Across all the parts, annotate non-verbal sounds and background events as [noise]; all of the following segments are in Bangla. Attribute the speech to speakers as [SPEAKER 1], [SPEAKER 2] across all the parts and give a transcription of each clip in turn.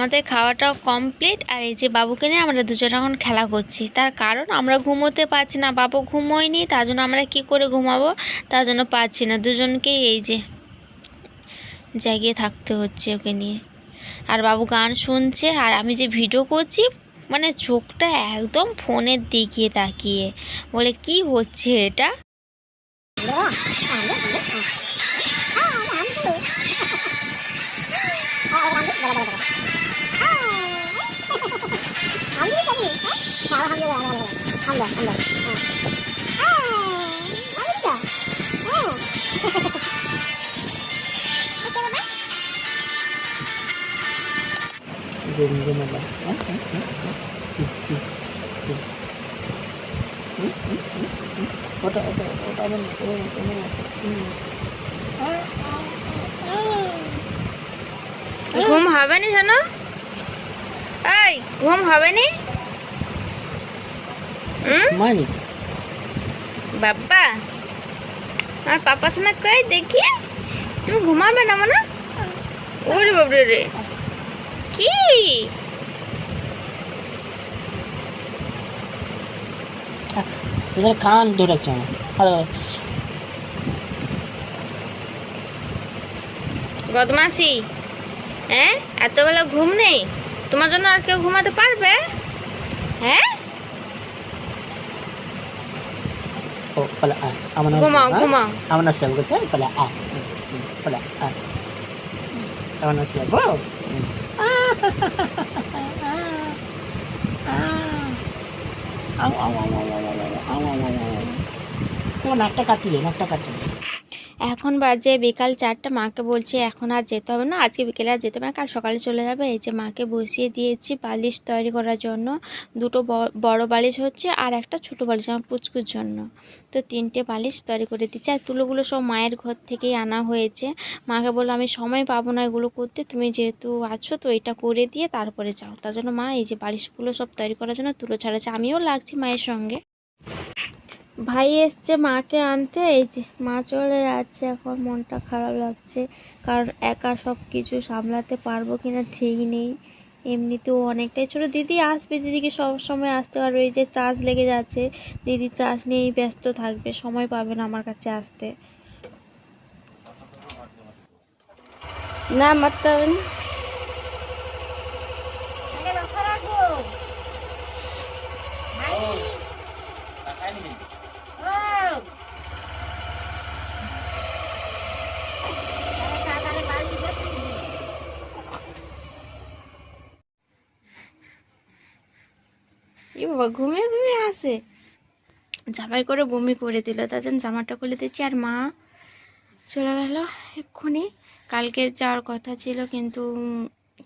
[SPEAKER 1] আমাদের খাওয়াটাও কমপ্লিট আর এই যে বাবুকে নিয়ে আমরা দুজন এখন খেলা করছি। তার কারণ আমরা ঘুমোতে পারছি না, বাবু ঘুমোয়নি, তার জন্য আমরা কি করে ঘুমাবো তার জন্য পারছি না। দুজনকেই এই যে জাগিয়ে থাকতে হচ্ছে ওকে নিয়ে। আর বাবু গান শুনছে, আর আমি যে ভিডিও করছি মানে চোখটা একদম ফোনের দিকে তাকিয়ে। বলে, কি হচ্ছে এটা?
[SPEAKER 2] ছাড় হবে না না হবে হবে
[SPEAKER 1] ঘুম হবে নি ঘুম হবে নি? হুম
[SPEAKER 2] Mani?
[SPEAKER 1] বাবা আমার পাপা শোনা কই দেখি তুমি ঘুমাবে না মনে ওরে বাবরে রে কি
[SPEAKER 2] इधर कान दो रख जाओ हेलो
[SPEAKER 1] বদমাসি হ্যাঁ এত বেলা ঘুম নেই তোমার জন্য আর কেউ ঘুমাতে পারবে হ্যাঁ
[SPEAKER 2] Aku nak A. Amo. Gumang, gumang. Wow! Ah! [laughs] Ah! Aw, aw, aw, aw, aw, aw, aw, aw,
[SPEAKER 1] এখন বাজে বিকাল চারটা, মাকে বলছি এখন আর যেতে হবে না, আজকে বিকেলে আর যেতে হবে না, কাল সকালে চলে যাবে। এই যে মাকে বসিয়ে দিয়েছি বালিশ তৈরি করার জন্য। দুটো বড় বালিশ হচ্ছে আর একটা ছোট বালিশ, আমার পুচকুর জন্য। তো তিনটে বালিশ তৈরি করে দিচ্ছি। আর তুলোগুলো সব মায়ের ঘর থেকেই আনা হয়েছে। মাকে বলল আমি সময় পাবো না এগুলো করতে, তুমি যেহেতু আছো তো এটা করে দিয়ে তারপরে যাও। তার জন্য মা এই যে বালিশগুলো সব তৈরি করার জন্য তুলো ছাড়াচ্ছে। আমিও লাগছি মায়ের সঙ্গে। ভাই এসছে মাকে আনতে, এই যে মা চলে যাচ্ছে, এখন মনটা খারাপ লাগছে, কারণ একা সব কিছু সামলাতে পারব কিনা ঠিক নেই। এমনিতেও অনেকটাই ছোটো। দিদি আসবে, দিদিকে সব সময় আসতে পারবে, এই যে চার্জ লেগে যাচ্ছে, দিদি চার্জ নিয়েই ব্যস্ত থাকবে, সময় পাবে না আমার কাছে আসতে। না, মারতে হবে না। বাবা, ঘুমিয়ে ঘুমিয়ে আসে জামাই করে বমি করে দিল। তার জন্য জামাটা খুলে দিচ্ছি। আর মা চলে গেল এক্ষুনি। কালকে যাওয়ার কথা ছিল, কিন্তু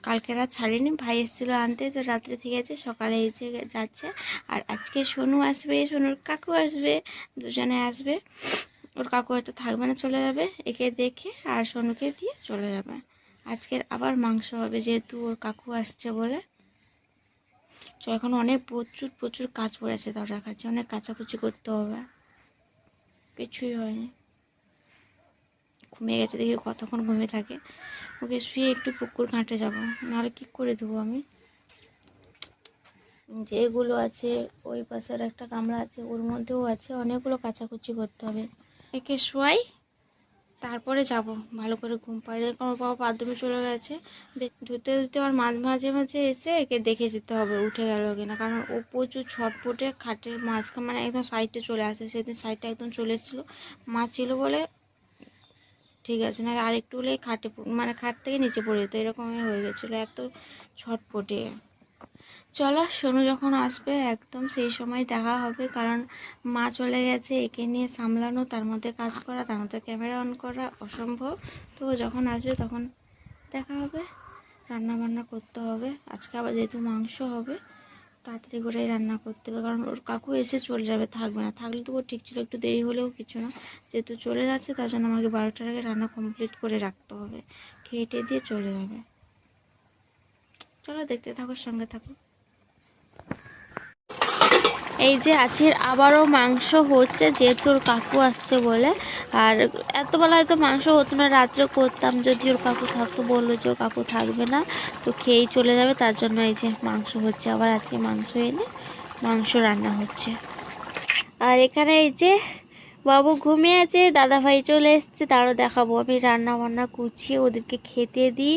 [SPEAKER 1] কালকে রাত ছাড়িনি। ভাই এসেছিল আনতে, তো রাত্রে থেকে আছে, সকালে এসে যাচ্ছে। আর আজকে সোনু আসবে, সোনুর কাকু আসবে, দুজনে আসবে। ওর কাকু হয়তো থাকবে না, চলে যাবে। একে দেখে আর সোনুকে দিয়ে চলে যাবে। আজকের আবার মাংস হবে, যেহেতু ওর কাকু আসছে বলে। তো এখন অনেক প্রচুর প্রচুর কাজ পড়ে আছে দরজা কাছে অনেক কাচাকুচি করতে হবে। কিছুই হয়নি। ঘুমিয়ে গেছে দেখি কতক্ষণ ঘুমিয়ে থাকে। ওকে শুয়ে একটু পুকুর ঘাটে যাব। নাহলে কী করে দেবো আমি? যেগুলো আছে, ওই পাশের একটা কামরা আছে, ওর মধ্যেও আছে। অনেকগুলো কাচাকুচি করতে হবে। একে শোয়াই। তারপরে যাব, ভালো করে ঘুম পাড়িয়ে ওর বাবা বাথরুমে চলে গেছে। ধুতে ধুতে আমার মাঝ মাঝে মাঝে এসে একে দেখে যেতে হবে উঠে গেল কিনা কারণ ও প্রচুর ছটপটে খাটের মাঝখানে মানে একদম সাইডে চলে আসে, সেদিন সাইডটা একদম চলে এসেছিল। মা ছিল বলে, ঠিক আছে না আর একটু হলেই খাটে মানে খাট থেকে নিচে পড়ে যেত। এরকমই হয়ে গেছিল, এত ছটপটে। চলো, সোনু যখন আসবে, একদম সেই সময় দেখা হবে, কারণ মা চলে গেছে, একে নিয়ে সামলানো, তার মধ্যে কাজ করা, তার মধ্যে ক্যামেরা অন করা অসম্ভব। তো যখন আসবে, তখন দেখা হবে রান্না বান্না করতে হবে। আজকে আবার যেহেতু মাংস হবে, তাড়াতাড়ি করে রান্না করতে হবে, কারণ ওর কাকু এসে চলে যাবে, থাকবে না। থাকলে তো ঠিক ছিল, একটু দেরি হলেও কিছু না। যেহেতু চলে যাচ্ছে, তার জন্য আমাকে বারোটার আগে রান্না কমপ্লিট করে রাখতে হবে। খেয়ে টেয়ে দিয়ে চলে যাবে। চলো, দেখতে থাকো, সঙ্গে থাকো। এই যে আজকের আবারও মাংস হচ্ছে যেহেতু ওর কাকু আসছে বলে। আর এতবেলা হয়তো মাংস হতো না, রাত্রে করতাম যদি ওর কাকু থাকতো, বলল যে ওর কাকু থাকবে না, তো খেয়েই চলে যাবে। তার জন্য এই যে মাংস হচ্ছে, আবার আজকে মাংস এনে মাংস রান্না হচ্ছে। আর এখানে এই যে বাবু ঘুমিয়ে আছে দাদা ভাই চলে এসছে, তারও দেখাবো। আমি রান্না বান্না গুছিয়ে ওদেরকে খেতে দিই,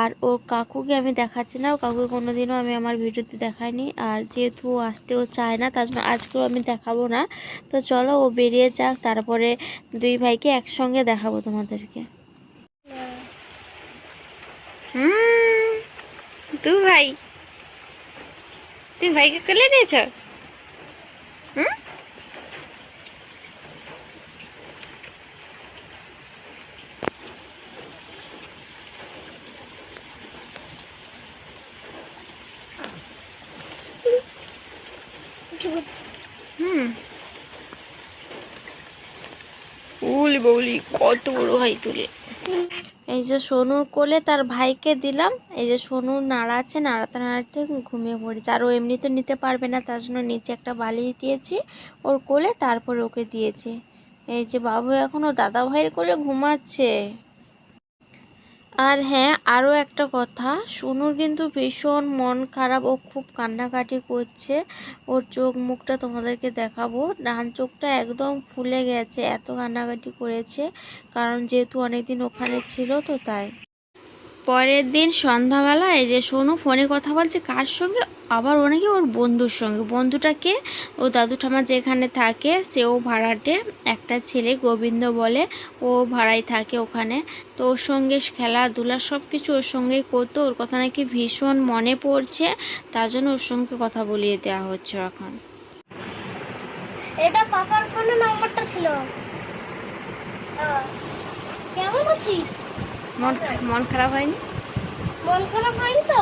[SPEAKER 1] আর ওর কাকুকে আমি দেখাচ্ছি না, ওর কাকুকে কোনোদিনও আমি আমার ভিডিওতে দেখাইনি। আর যেহেতু ও আসতেও চায় না, তার জন্য আজকেও আমি দেখাবো না। তো চলো, ও বেরিয়ে যাক, তারপরে দুই ভাইকে একসঙ্গে দেখাবো তোমাদেরকে। হুম, দু ভাই। তুমি ভাইকে কোলে নিয়েছ? হুম? হুম। উলি বৌলি কত বড় ভাই তুলে। এই যে সোনুর কোলে তার ভাইকে দিলাম এই যে সোনু নাড়াচ্ছে নাড়াতে নাড়াতে ঘুমিয়ে পড়েছে। আর ও এমনি তো নিতে পারবে না তার জন্য নিচে একটা বালি দিয়েছি ওর কোলে তারপর ওকে দিয়েছি। এই যে বাবু এখনও দাদা ভাইয়ের কোলে ঘুমাচ্ছে। আর হ্যাঁ আরও একটা কথা। সোনুর কিন্তু ভীষণ মন খারাপ, ও খুব কান্নাকাটি করছে। ওর চোখ মুখটা তোমাদেরকে দেখাবো। ডান চোখটা একদম ফুলে গেছে, এত কান্নাকাটি করেছে। কারণ যেহেতু অনেকদিন ওখানে ছিল তো তাই। পরের দিন সন্ধ্যাবেলা এই যে সোনু ফোনে কথা বলছে, কার সঙ্গে? আবার ও নাকি ওর বন্ধুর সঙ্গে। বন্ধুটাকে ও দাদু ঠামা যেখানে থাকে, সেও ভাড়াটে। একটা ছেলে গোবিন্দ বলে, ও ভাড়ায় থাকে ওখানে। তো ওর সঙ্গে খেলাধুলা সব কিছু ওর সঙ্গেই করতো। ওর কথা নাকি ভীষণ মনে পড়ছে। তার জন্য ওর সঙ্গে কথা বলিয়ে দেওয়া হচ্ছে এখন।
[SPEAKER 3] এটা পাপার ফোনে নাম্বারটা ছিল। কেমন আছিস?
[SPEAKER 1] মন মন খারাপ হয়নি?
[SPEAKER 3] মন খারাপ হয়নি তো?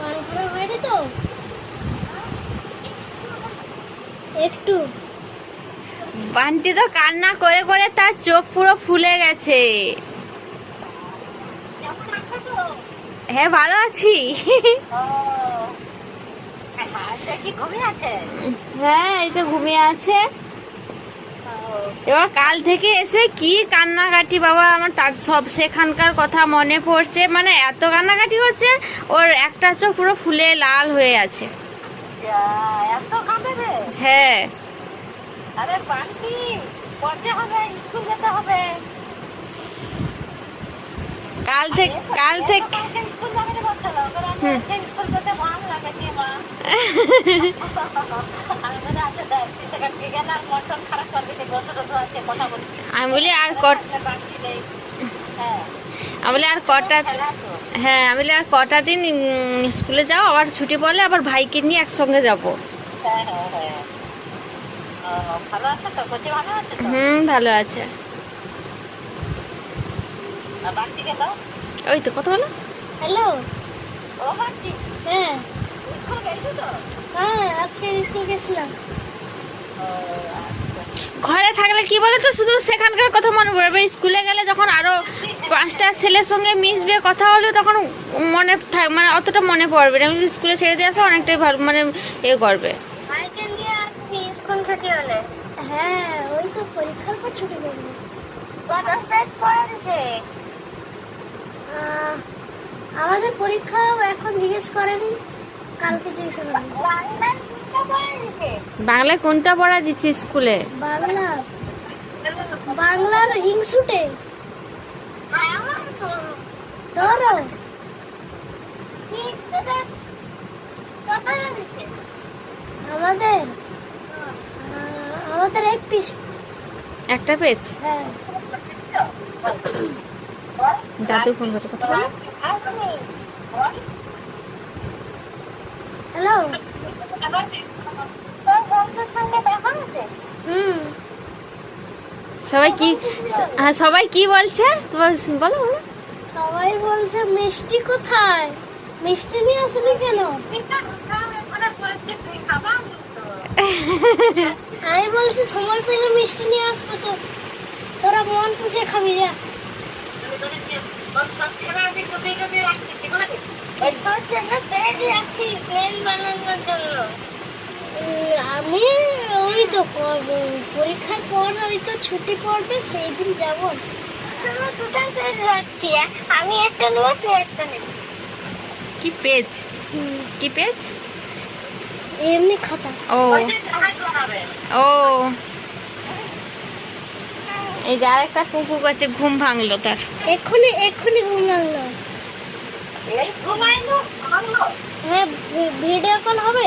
[SPEAKER 3] মন খারাপ হয়নি তো? একটু।
[SPEAKER 1] বান্টি তো কান্না করে করে তার চোখ পুরো ফুলে গেছে। হ্যাঁ ভালো আছি।
[SPEAKER 3] ঘুমিয়ে আছে?
[SPEAKER 1] হ্যাঁ এই তো ঘুমিয়ে আছে। এবার কাল থেকে এসে কি কান্নাকাটি বাবা? আমার তার সব সেখানকার কথা মনে পড়ছে। মানে এত কান্নাকাটি হচ্ছে ওর একটা চোখ পুরো ফুলে লাল হয়ে আছে। হ্যাঁ। কাল থেকে কাল থেকে হুম।
[SPEAKER 3] আমি বলে আর
[SPEAKER 1] আমি বলি আর কট
[SPEAKER 3] হ্যাঁ
[SPEAKER 1] আমি বলি আর কটা হ্যাঁ আমি বলি আর কটা দিন স্কুলে যাও আবার ছুটি পড়লে আবার ভাইকে নিয়ে একসঙ্গে যাব। হুম ভালো আছে। ওই তো কথা বলো।
[SPEAKER 3] হ্যালো? হ্যাঁ। হ্যাঁ আজকে স্কুল গেছিলাম আচ্ছা।
[SPEAKER 1] ঘরে থাকলে কি বলে তো শুধু সেখানকার কথা মনে পড়বে স্কুলে গেলে যখন আরও পাঁচটা ছেলের সঙ্গে মিশবে কথা হলে তখন মনে থাক- মানে অতটা মনে পড়বে না। স্কুলে ছেড়ে দিয়ে আসা অনেকটাই ভালো মানে এ করবে।
[SPEAKER 3] স্কুল ছুটি হলে। হ্যাঁ ওই তো পরীক্ষার পর ছুটি করব কত পেজ পড়েছে? আমাদের পরীক্ষা এখন জিজ্ঞেস করেনি। কালকে
[SPEAKER 1] বাংলায় কোনটা পড়া দিচ্ছি স্কুলে?
[SPEAKER 3] বাংলা। বাংলার হিংসুটে তোরও আমাদের? আমাদের এক পিস
[SPEAKER 1] একটা পেজ
[SPEAKER 3] হ্যাঁ।
[SPEAKER 1] দাদু ফোন করছে কথা বলো।
[SPEAKER 3] হ্যালো হুম।
[SPEAKER 1] সবাই কি হ্যাঁ সবাই কি বলছে? তোমার বলো বলো।
[SPEAKER 3] সবাই বলছে মিষ্টি কোথায়? মিষ্টি নিয়ে আসলি কেন? আমি বলছি সময় পেলে মিষ্টি নিয়ে আসব তো। তোরা মন খুশি খাবি যা। আমি ওই তো পরীক্ষার পর ওই তো ছুটি পড়বে সেই দিন যাব দুটো পেজ রাখছি আমি একটা নেব তুই একটা নেব
[SPEAKER 1] কি পেজ? কি পেজ?
[SPEAKER 3] এমনি খাতা।
[SPEAKER 1] ও। ও। এই যে আর একটা কুকুর আছে ঘুম ভাঙলো তার।
[SPEAKER 3] এক্ষুনি এক্ষুনি ঘুম
[SPEAKER 2] ভাঙলো।
[SPEAKER 3] হ্যাঁ ভিডিও কল হবে?